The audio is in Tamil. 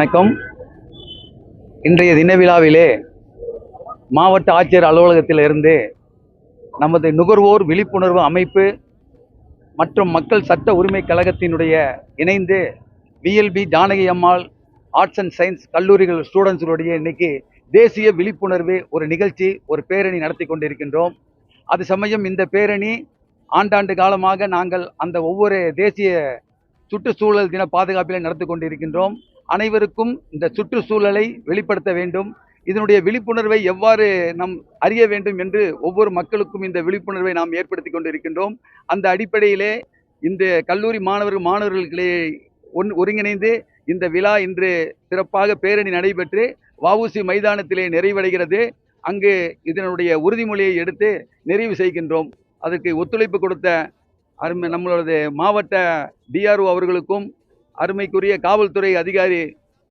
வணக்கம். இன்றைய தின விழாவிலே மாவட்ட ஆட்சியர் அலுவலகத்திலிருந்து நமது நுகர்வோர் விழிப்புணர்வு அமைப்பு மற்றும் மக்கள் சட்ட உரிமை கழகத்தினுடைய இணைந்து BLP Janaki Ammal arts and science கல்லூரிகள் ஸ்டூடெண்ட்ஸுடைய இன்னைக்கு தேசிய விழிப்புணர்வு ஒரு நிகழ்ச்சி ஒரு பேரணி நடத்தி கொண்டிருக்கின்றோம். அது சமயம் இந்த பேரணி ஆண்டாண்டு காலமாக நாங்கள் அந்த ஒவ்வொரு தேசிய சுற்றுச்சூழல் தின பாதுகாப்பில் நடத்தி கொண்டிருக்கின்றோம் அனைவருக்கும் இந்த சுற்றுச்சூழலை வெளிப்படுத்த வேண்டும். இதனுடைய விழிப்புணர்வை எவ்வாறு நாம் அறிய வேண்டும் என்று ஒவ்வொரு மக்களுக்கும் இந்த விழிப்புணர்வை நாம் ஏற்படுத்தி கொண்டிருக்கின்றோம். அந்த அடிப்படையிலே இந்த கல்லூரி மாணவர்கள் மாணவர்களே ஒன் ஒருங்கிணைந்து இந்த விழா இன்று சிறப்பாக பேரணி நடைபெற்று வவுசி மைதானத்திலே நிறைவடைகிறது. அங்கு இதனுடைய உறுதிமொழியை எடுத்து நிறைவு செய்கின்றோம். அதற்கு ஒத்துழைப்பு கொடுத்த அருமை நம்மளது மாவட்ட டிஆர்ஓ அவர்களுக்கும் அருமைக்குரிய காவல்துறை அதிகாரி